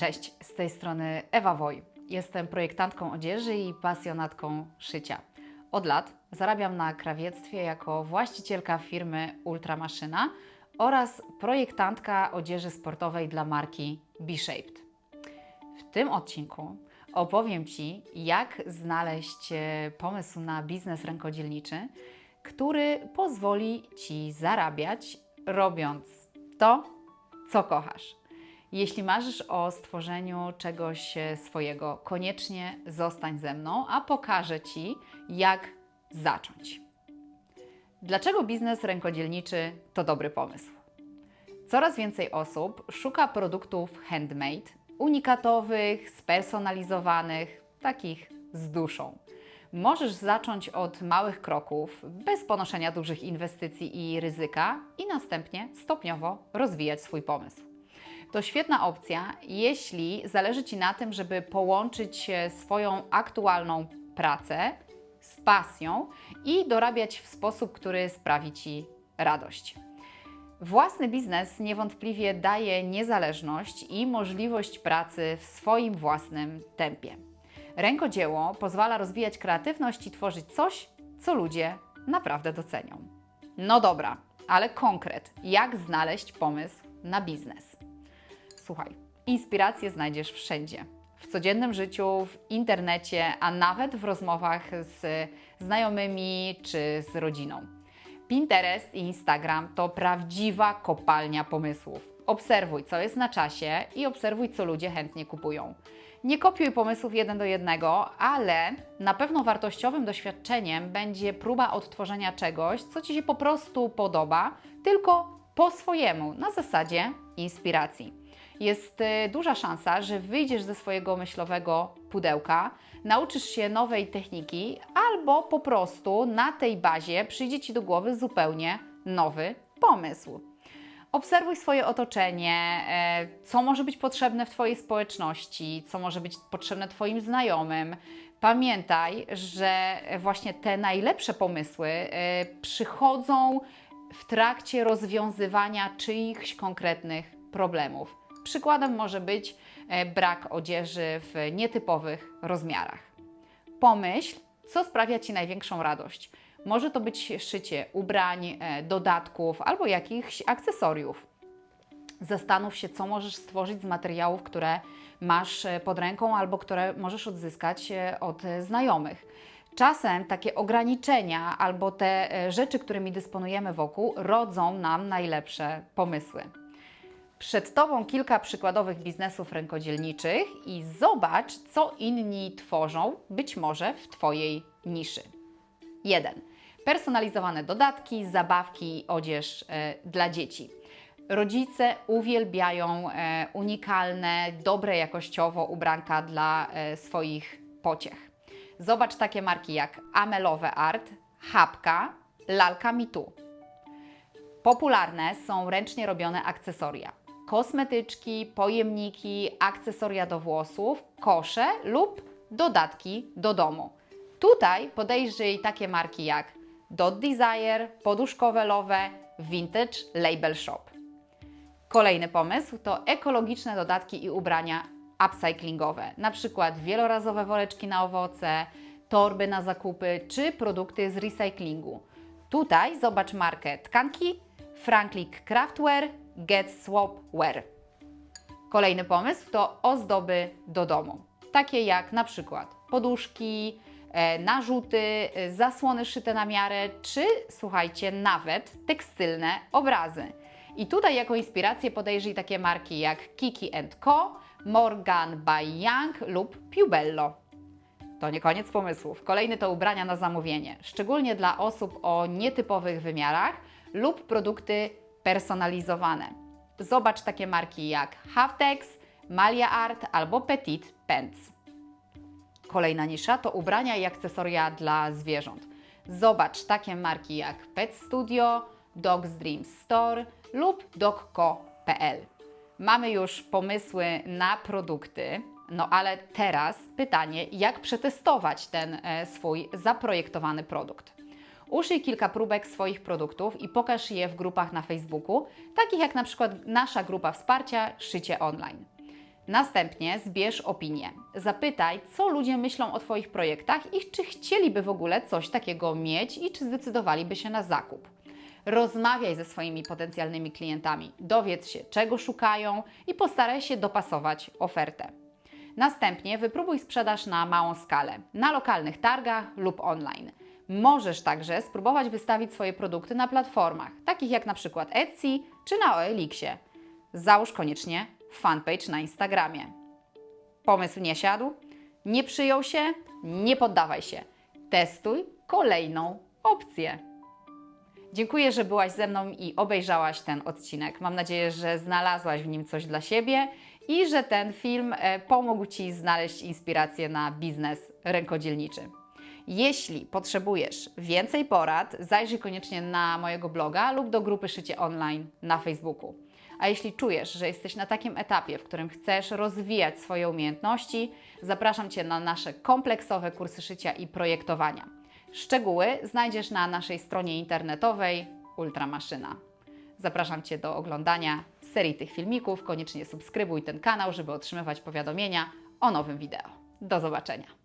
Cześć, z tej strony Ewa Woj. Jestem projektantką odzieży i pasjonatką szycia. Od lat zarabiam na krawiectwie jako właścicielka firmy Ultramaszyna oraz projektantka odzieży sportowej dla marki B-Shaped. W tym odcinku opowiem Ci, jak znaleźć e, pomysł na biznes rękodzielniczy, który pozwoli Ci zarabiać, robiąc to, co kochasz. Jeśli marzysz o stworzeniu czegoś e, swojego, koniecznie zostań ze mną, a pokażę Ci, jak zacząć. Dlaczego biznes rękodzielniczy to dobry pomysł? Coraz więcej osób szuka produktów handmade, unikatowych, spersonalizowanych, takich z duszą. Możesz zacząć od małych kroków, bez ponoszenia dużych inwestycji i ryzyka, i następnie stopniowo rozwijać swój pomysł. To świetna opcja, jeśli zależy Ci na tym, żeby połączyć e, swoją aktualną pracę z pasją i dorabiać w sposób, który sprawi Ci radość. Własny biznes niewątpliwie daje niezależność i możliwość pracy w swoim własnym tempie. Rękodzieło pozwala rozwijać kreatywność i tworzyć coś, co ludzie naprawdę docenią. No dobra, ale konkret, jak znaleźć pomysł na biznes? Słuchaj, inspiracje znajdziesz wszędzie. W codziennym życiu, w internecie, a nawet w rozmowach z znajomymi czy z rodziną. Pinterest i Instagram to prawdziwa kopalnia pomysłów. Obserwuj, co jest na czasie i obserwuj, co ludzie chętnie kupują. Nie kopiuj pomysłów jeden do jednego, ale na pewno wartościowym doświadczeniem będzie próba odtworzenia czegoś, co Ci się po prostu podoba, tylko po swojemu, na zasadzie inspiracji jest y, duża szansa, że wyjdziesz ze swojego myślowego pudełka, nauczysz się nowej techniki, albo po prostu na tej bazie przyjdzie Ci do głowy zupełnie nowy pomysł. Obserwuj swoje otoczenie, e, co może być potrzebne w Twojej społeczności, co może być potrzebne Twoim znajomym. Pamiętaj, że właśnie te najlepsze pomysły e, przychodzą w trakcie rozwiązywania czyichś konkretnych problemów. Przykładem może być e, brak odzieży w nietypowych rozmiarach. Pomyśl, co sprawia Ci największą radość. Może to być szycie ubrań, e, dodatków albo jakichś akcesoriów. Zastanów się, co możesz stworzyć z materiałów, które masz e, pod ręką albo które możesz odzyskać od znajomych. Czasem takie ograniczenia albo te rzeczy, którymi dysponujemy wokół, rodzą nam najlepsze pomysły. Przed Tobą kilka przykładowych biznesów rękodzielniczych i zobacz, co inni tworzą, być może w Twojej niszy. 1. Personalizowane dodatki, zabawki odzież e, dla dzieci. Rodzice uwielbiają e, unikalne, dobre jakościowo ubranka dla e, swoich pociech. Zobacz takie marki jak Amelowe Art, Hapka, Lalka Mitu. Popularne są ręcznie robione akcesoria kosmetyczki, pojemniki, akcesoria do włosów, kosze lub dodatki do domu. Tutaj podejrzyj takie marki jak Dot Desire, Poduszkowe Lowe, Vintage Label Shop. Kolejny pomysł to ekologiczne dodatki i ubrania upcyclingowe, na przykład wielorazowe woreczki na owoce, torby na zakupy czy produkty z recyklingu. Tutaj zobacz markę tkanki Franklin Craftwear, Get Swap Wear. Kolejny pomysł to ozdoby do domu, takie jak na przykład poduszki, e, narzuty, e, zasłony szyte na miarę, czy słuchajcie, nawet tekstylne obrazy. I tutaj jako inspirację podejrzyj takie marki jak Kiki Co, Morgan by Young lub Pubello. To nie koniec pomysłów. Kolejny to ubrania na zamówienie, szczególnie dla osób o nietypowych wymiarach lub produkty personalizowane. Zobacz takie marki jak Haftex, Malia Art albo Petit Pants. Kolejna nisza to ubrania i akcesoria dla zwierząt. Zobacz takie marki jak Pet Studio, Dogs Dreams Store lub dogco.pl. Mamy już pomysły na produkty, no ale teraz pytanie, jak przetestować ten e, swój zaprojektowany produkt. Uszyj kilka próbek swoich produktów i pokaż je w grupach na Facebooku, takich jak na przykład nasza grupa wsparcia Szycie Online. Następnie zbierz opinię. Zapytaj, co ludzie myślą o Twoich projektach i czy chcieliby w ogóle coś takiego mieć i czy zdecydowaliby się na zakup. Rozmawiaj ze swoimi potencjalnymi klientami, dowiedz się, czego szukają i postaraj się dopasować ofertę. Następnie wypróbuj sprzedaż na małą skalę, na lokalnych targach lub online. Możesz także spróbować wystawić swoje produkty na platformach, takich jak na przykład Etsy czy na OLX-ie. Załóż koniecznie fanpage na Instagramie. Pomysł nie siadł? Nie przyjął się? Nie poddawaj się. Testuj kolejną opcję. Dziękuję, że byłaś ze mną i obejrzałaś ten odcinek. Mam nadzieję, że znalazłaś w nim coś dla siebie i że ten film e, pomógł Ci znaleźć inspirację na biznes rękodzielniczy. Jeśli potrzebujesz więcej porad, zajrzyj koniecznie na mojego bloga lub do grupy Szycie Online na Facebooku. A jeśli czujesz, że jesteś na takim etapie, w którym chcesz rozwijać swoje umiejętności, zapraszam Cię na nasze kompleksowe kursy szycia i projektowania. Szczegóły znajdziesz na naszej stronie internetowej Ultramaszyna. Zapraszam Cię do oglądania serii tych filmików. Koniecznie subskrybuj ten kanał, żeby otrzymywać powiadomienia o nowym wideo. Do zobaczenia.